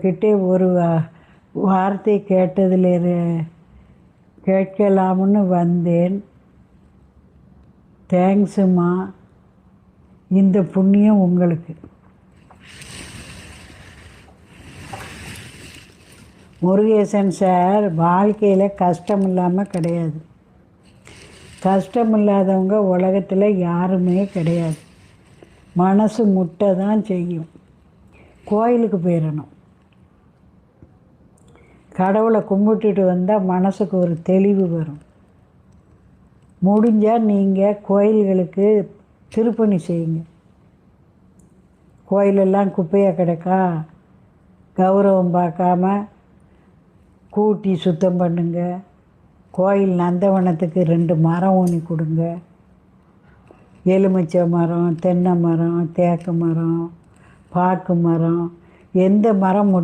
கிட்டே ஒரு வா- வார்த்தை கேட்டதில் கேட்கலாம்னு வந்தேன். தேங்க்ஸும்மா இந்த புண்ணியம் உங்களுக்கு. முருகேசன் சார் வாழ்க்கையில் கஷ்டம் இல்லாமல் கிடையாது. கஷ்டம் இல்லாதவங்க உலகத்தில் யாருமே கிடையாது. மனசு முட்டை தான் செய்யும். கோயிலுக்கு போயிடணும் கடவுளை கும்பிட்டுட்டு வந்தால் மனசுக்கு ஒரு தெளிவு வரும். முடிஞ்சால் நீங்கள் கோயில்களுக்கு திருப்பணி செய்யுங்க. கோயிலெல்லாம் குப்பையாக கிடக்கா? கௌரவம் பார்க்காம கூட்டி சுத்தம் பண்ணுங்க. கோயில் நந்தவனத்துக்கு ரெண்டு மரம் ஊனி கொடுங்க. எலுமிச்சை மரம் தென்னை மரம் தேக்கு மரம் பாக்கு மரம் எந்த மரம் முடி